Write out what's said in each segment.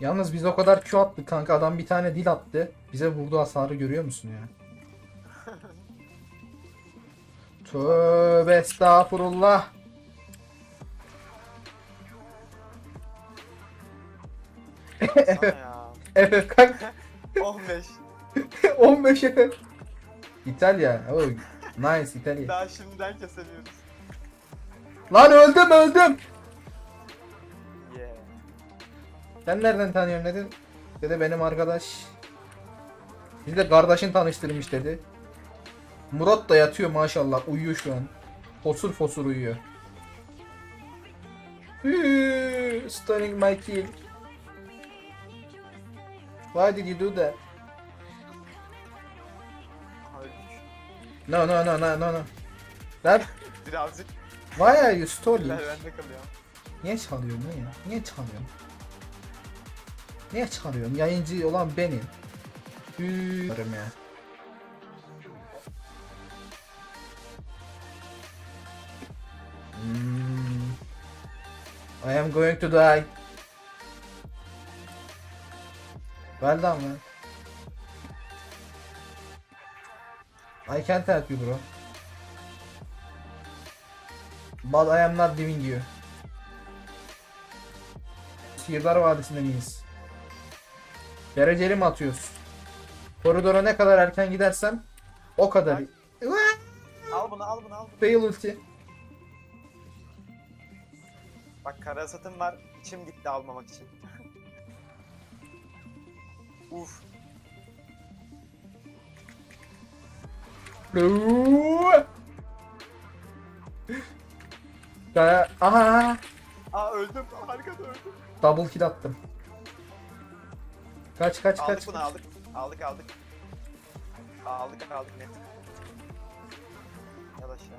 Yalnız biz o kadar Q attık kanka adam bir tane dil attı. Bize vurdu hasarı görüyor musun ya? Tövbe estağfurullah. Evet kanka 15. 15 Efe. İtalya. Oh, nice İtalya. Daha şimdiden kesemiyoruz. Lan öldüm öldüm. Sen nereden tanıyorsun dedin? Dedi benim arkadaş. Biz de kardeşin tanıştırmış dedi. Murat da yatıyor maşallah uyuyor şu an. Fosur fosur uyuyor. Stunning my kill. Why did you do that? No no no no no no. That Birazcık why are you kalıyor. Niye çalıyorsun lan ya? Niye çalıyorsun? Niye çalıyorsun? Yayıncı olan benim. Hüüü. ya. I am going to die. Well done man. I can't help you bro. But I am not leaving you. Sihirdar Vadisi'nde miyiz? Dereceli mi atıyoruz? Koridora ne kadar erken gidersem o kadar. Al bunu al bunu al bunu. Fail ulti. Bak kara satın var. İçim gitti almamak için. Uf. Aha, Aa öldüm. Harikada öldüm. double kill attım. Kaç kaç Aldık kaç. bunu aldık. Aldık aldık. Aldık aldık net. Yavaş ya.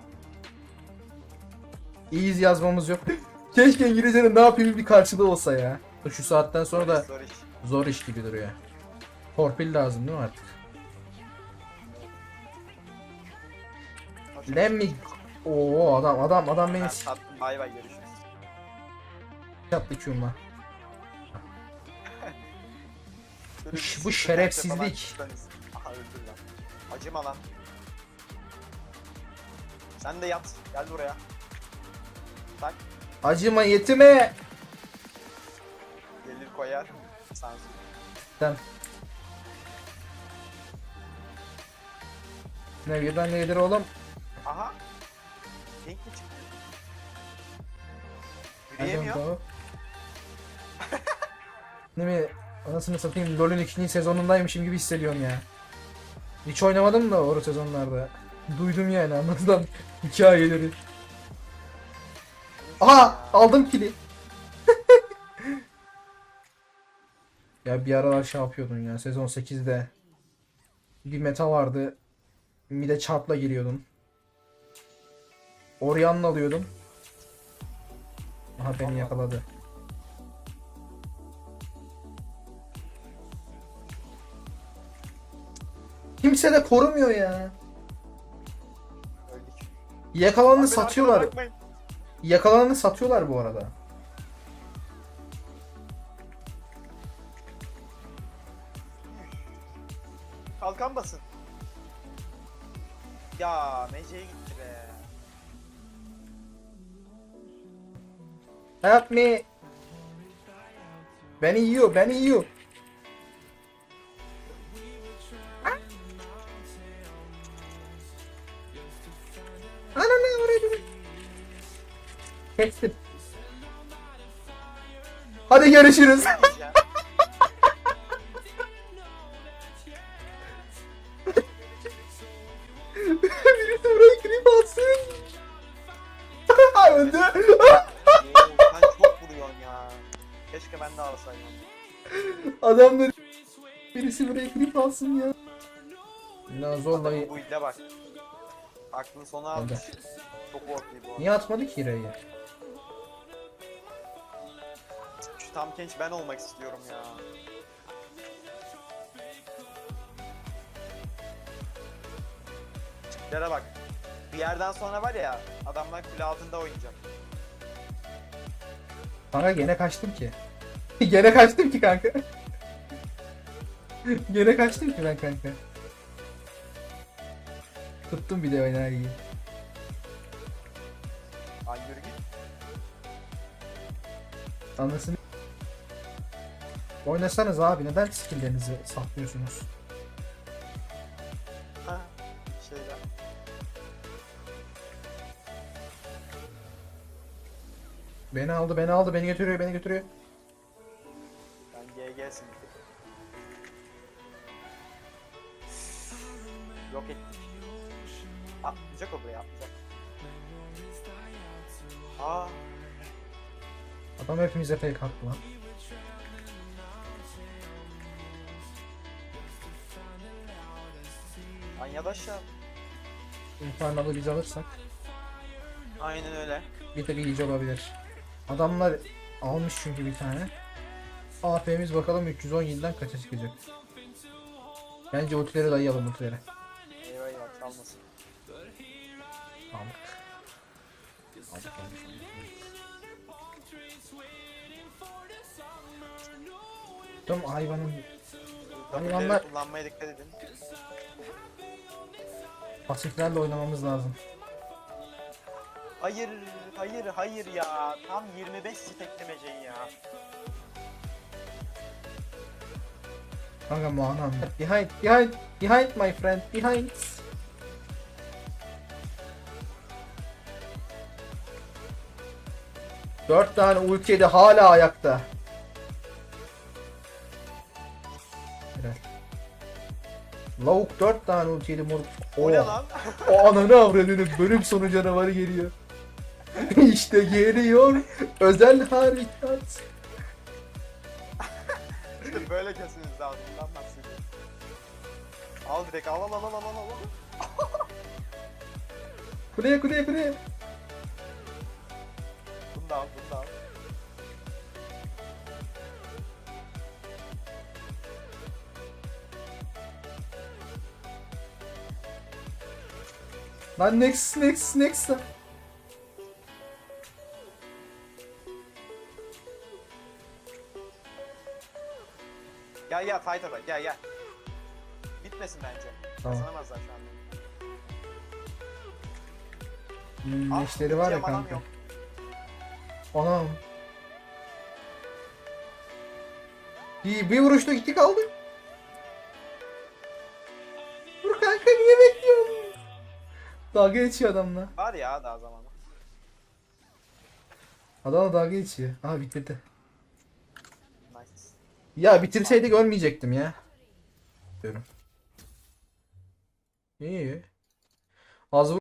İyiyiz yazmamız yok. Keşke İngilizcenin ne yapayım bir karşılığı olsa ya. Şu saatten sonra da Zor iş. zor iş gibi duruyor. Torpil lazım değil mi artık? Let me... Oo adam adam adam beni. Bay bay görüşürüz. yaptı Q'ma. Böyle bir bu şerefsizlik. falan. Aha öldüm lan. Acıma lan. Sen de yat. Gel buraya. Tak. Acıma yetime. Gelir koyar. Sansür. Sen. Ne birden nedir oğlum? Aha. Link mi çıktı? Yürüyemiyor. know. Değil mi? Anasını satayım LoL'ün ikinci sezonundaymışım gibi hissediyorum ya. Hiç oynamadım da o sezonlarda. Duydum yani anlatılan hikayeleri. Aha aldım kili. ya bir aralar şey yapıyordun ya sezon 8'de. Bir meta vardı. Bir de çarpla giriyordun. Orianna alıyordum. Aha beni yakaladı. Kimse de korumuyor ya. Abi, satıyorlar. Yakalananı satıyorlar bu arada. Kalkan basın. Ya Mece'ye gitti be. Help me. Beni yiyor, beni yiyor. Kestim. Hadi görüşürüz. Birisi buraya grip alsın. Öldü. Sen çok vuruyorsun ya. Keşke ben de alsaydım. Adamlar birisi buraya grip alsın ya. Ya zorla Adamın bu ile bak. Aklın sonu almış. Çok ortayı bu. Niye atmadı ki Rey'i? Şu tam genç ben olmak istiyorum ya. Tiplere bak. Bir yerden sonra var ya adamlar kule altında oynayacak. Kanka gene kaçtım ki. Gene kaçtım ki kanka. Gene kaçtım ki ben kanka. Tuttum bir de yürü git. Anlasın. Oynasanız abi neden skilllerinizi saklıyorsunuz? Ha. Şeyler. Beni aldı, beni aldı, beni götürüyor, beni götürüyor. Ben GG'sin. Yok ettik. Atlayacak o buraya atlayacak. Aa. Adam hepimize fake attı lan. Lan ya da aşağı. Inferno'lu biz alırsak Aynen öyle. bir tık iyice olabilir. Adamlar almış çünkü bir tane. AP'miz bakalım 317'den kaça çıkacak. Bence ultileri dayayalım ultileri. Eyvah eyvah çalmasın. Aldık. Aldık Tüm hayvanın Hayvanlar- kullanmaya dikkat edin. Pasiflerle oynamamız lazım. Hayır, hayır, hayır ya. Tam 25 steklemeceyi ya. Kanka muanam. Behind, behind, behind my friend, behind. Dört tane ulti yedi hala ayakta. Lavuk dört tane ulti yedi moruk. O ne Oh, lan? O ananı avradını bölüm sonu canavarı geliyor. işte geliyor özel harekat. İşte böyle kesiniz lazım. Bundan bahsediyorum. Al direkt al al al al al al al. Kuleye kuleye kuleye. Bunu da al bunu da al. Lan next next next. Gel gel fight atak gel gel. Bitmesin bence. Tamam. Kazanamazlar şu anda. Hmm, Ah, neşleri var ya diyeceğim adam kanka. yok. Anam. Bir, bir vuruşta gitti kaldı. Dalga geçiyor adamla. Var ya daha zamanı. Adamla dalga geçiyor. Aha bitirdi. Nice. Ya bitirseydik ölmeyecektim ya. Diyorum. İyi. Az